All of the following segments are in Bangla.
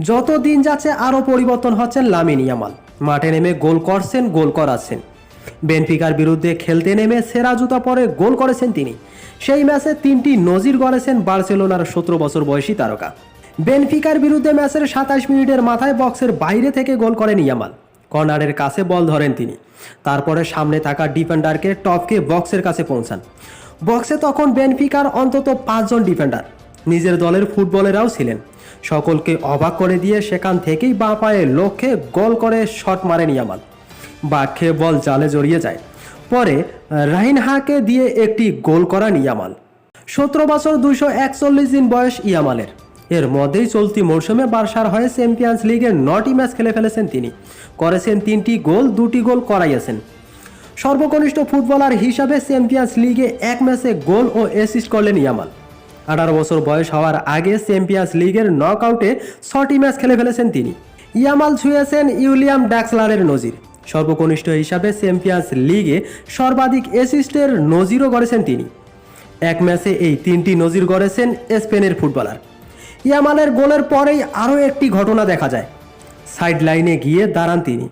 যত দিন যাচ্ছে আরও পরিবর্তন হচ্ছেন লামিন ইয়ামাল। মাঠে নেমে গোল করছেন, গোল করাচ্ছেন। বেনফিকার বিরুদ্ধে খেলতে নেমে সেরা জুতা পরে গোল করেছেন তিনি। সেই ম্যাচে তিনটি নজির গড়েছেন বার্সেলোনার সতেরো বছর বয়সী তারকা। বেনফিকার বিরুদ্ধে ম্যাচের সাতাশ মিনিটের মাথায় বক্সের বাইরে থেকে গোল করেন ইয়ামাল। কর্নারের কাছে বল ধরেন তিনি। তারপরে সামনে থাকা ডিফেন্ডারকে টপকে বক্সের কাছে পৌঁছান। বক্সে তখন বেনফিকার অন্তত পাঁচজন ডিফেন্ডার। নিজের দলের ফুটবলেরাও ছিলেন। সকলকে অবাক করে দিয়ে সেখান থেকেই বাঁ পায়ে লক্ষ্যে গোল করে শট মারেন ইয়ামাল বাক্যে বল জালে জড়িয়ে যায়। পরে রাহিনহাকে দিয়ে একটি গোল করান ইয়ামাল সতেরো বছর দুইশো একচল্লিশ দিন বয়স ইয়ামালের এর মধ্যেই চলতি মৌসুমে বার্সার হয়ে চ্যাম্পিয়ন্স লিগের নটি ম্যাচ খেলে ফেলেছেন তিনি। করেছেন তিনটি গোল, দুটি গোল করাইয়াছেন। সর্বকনিষ্ঠ ফুটবলার হিসাবে চ্যাম্পিয়ন্স লিগে এক ম্যাচে গোল ও অ্যাসিস্ট করলেন ইয়ামাল আঠারো বছর বয়স হওয়ার আগে চ্যাম্পিয়ন্স লিগের নকআউটে ছটি ম্যাচ খেলে ফেলেছেন তিনি। ইয়ামাল ছুঁয়েছেন ইউলিয়াম ডাক্সলারের নজির। সর্বকনিষ্ঠ হিসাবে চ্যাম্পিয়ন্স লিগে সর্বাধিক অ্যাসিস্টের নজিরও গড়েছেন তিনি। এক ম্যাচে এই তিনটি নজির গড়েছেন স্পেনের ফুটবলার। ইয়ামালের গোলের পরেই আরও একটি ঘটনা দেখা যায়। সাইড লাইনে গিয়ে দাঁড়ান তিনি।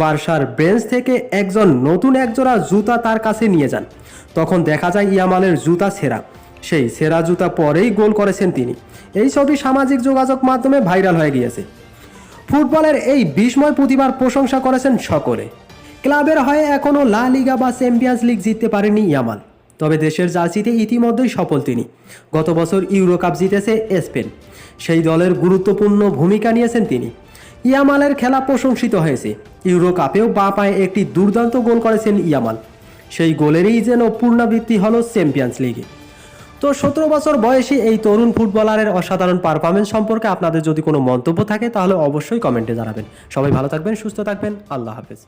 বার্সার বেঞ্চ থেকে একজন নতুন একজোড়া জুতা তার কাছে নিয়ে যান। তখন দেখা যায় ইয়ামালের জুতা সেরা সেই সেরা জুতা পরেই গোল করেছেন তিনি। এই ছবি সামাজিক যোগাযোগ মাধ্যমে ভাইরাল হয়ে গিয়েছে। ফুটবলের এই বিস্ময় প্রতিভার প্রশংসা করেছেন সকলে। ক্লাবের হয়ে এখনও লা লিগা বা চ্যাম্পিয়ন্স লিগ জিততে পারেনি ইয়ামাল। তবে দেশের জার্সিতে ইতিমধ্যেই সফল তিনি। গত বছর ইউরো কাপ জিতেছে স্পেন। সেই দলের গুরুত্বপূর্ণ ভূমিকা নিয়েছেন তিনি। ইয়ামালের খেলা প্রশংসিত হয়েছে। ইউরো কাপেও বাঁ পায়ে একটি দুর্দান্ত গোল করেছেন ইয়ামাল। সেই গোলেরই যেন পূর্ণাবৃত্তি হল চ্যাম্পিয়ন্স লিগে। তো সতেরো বছর বয়সী এই তরুণ ফুটবলারের অসাধারণ পারফরমেন্স সম্পর্কে আপনাদের যদি কোনো মন্তব্য থাকে, তাহলে অবশ্যই কমেন্টে জানাবেন। সবাই ভালো থাকবেন, সুস্থ থাকবেন, আল্লাহ হাফেজ।